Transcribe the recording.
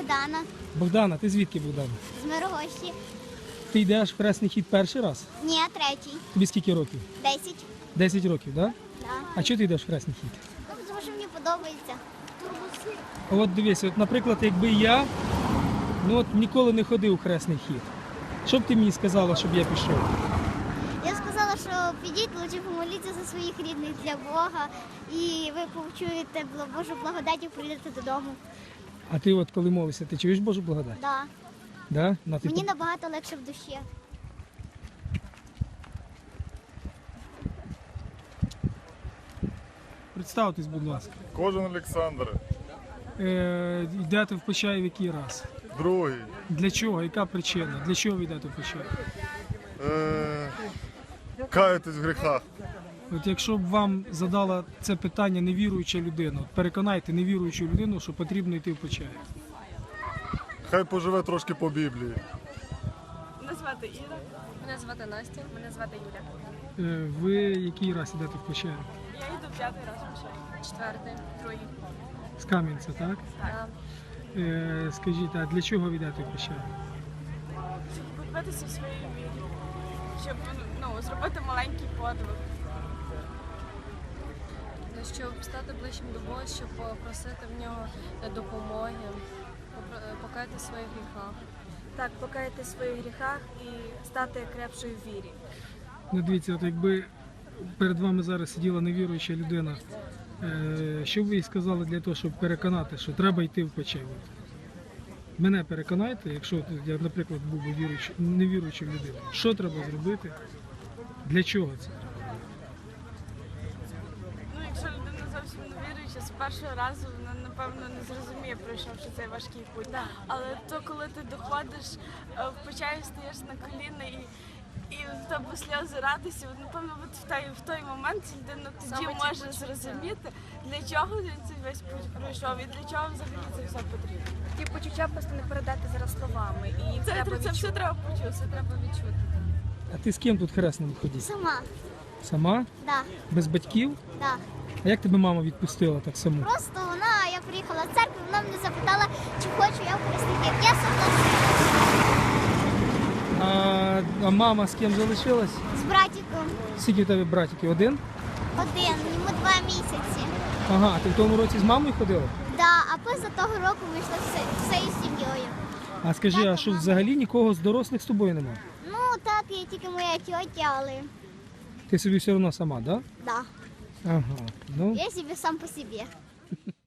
Богдана Богдана, ти звідки Богдана? з Мирогощі. Ти йдеш в хресний хід перший раз? Ні, третій. Тобі скільки років? Десять. 10 років, так? Да? Да. А чого ти йдеш в хресний хід? Ну, Тому що мені подобається. От дивись, от, наприклад, якби я ну от ніколи не ходив у хресний хід. Що б ти мені сказала, щоб я пішов? Я сказала, що підіть, лучше помоліться за своїх рідних для Бога, і ви почуєте Божу благодать і прийдете додому. А ти от коли молишся, ти чуєш Божу благодать? Да. Да? На, ти Мені набагато легше в душі. Представтесь, будь ласка. Кожен Олександр, Е, йдете в Почаїв який раз? другий. Для чого? Яка причина? Для чого ви йдете в Почаїв? Е, каятись в гріхах. От якщо б вам задала це питання невіруюча людина, от переконайте невіруючу людину, що потрібно йти в Почаїв. Хай поживе трошки по Біблії. Мене звати Іра. Мене звати Настя. Мене звати Юля. Е, ви який раз йдете в Почаїв? Я йду п'ятий раз в школі. Четвертий, другий. З Кам'янця, так? Та Е, скажіть, а для чого ви йдете в Почаїв? Щоб покупитися в своїй вірі. Щоб ну, зробити маленький подвиг. Щоб стати ближчим до Бога, щоб попросити в нього допомоги, покаяти в своїх гріхах. Так, покаяти в своїх гріхах і стати крепшою в вірі. Ну дивіться, от якби перед вами зараз сиділа невіруюча людина, е, що б ви їй сказали для того, щоб переконати, що треба йти в? От Мене переконайте, якщо я, наприклад, був би невіруючою людиною, що треба зробити? Для чого це? Ну, якщо людина зовсім з першого разу вона напевно не зрозуміє, пройшовши цей важкий путь. Але то, коли ти доходиш е, в почаю, стаєш на коліна і. І в тебе сльози радості, от, напевно, от в той, в той момент людина тоді Саме може зрозуміти, для чого він цей весь путь пройшов і для чого взагалі це все потрібно. Ті почуття просто не передати зараз словами. І Це, треба це все треба почути. Це треба відчути. А ти з ким тут хресним ходиш? Сама. Сама? Да. Без батьків? Да. А як тебе мама відпустила так само? Просто вона, я приїхала в церкву, вона мене запитала, чи хочу я в хресників. Я согласилась А, а мама з ким залишилась? з братиком Скільки в тебе братиків? Один? один, йому два місяці. Ага, ти в тому році з мамою ходила? Да, а поза того року все, всією сім'єю. А скажи, а що взагалі нікого з дорослих з тобою немає? Ну так, є тільки моя тьотя, але Ти себе все равно сама. Да? да. Ага. Ну, я себе сам по собі.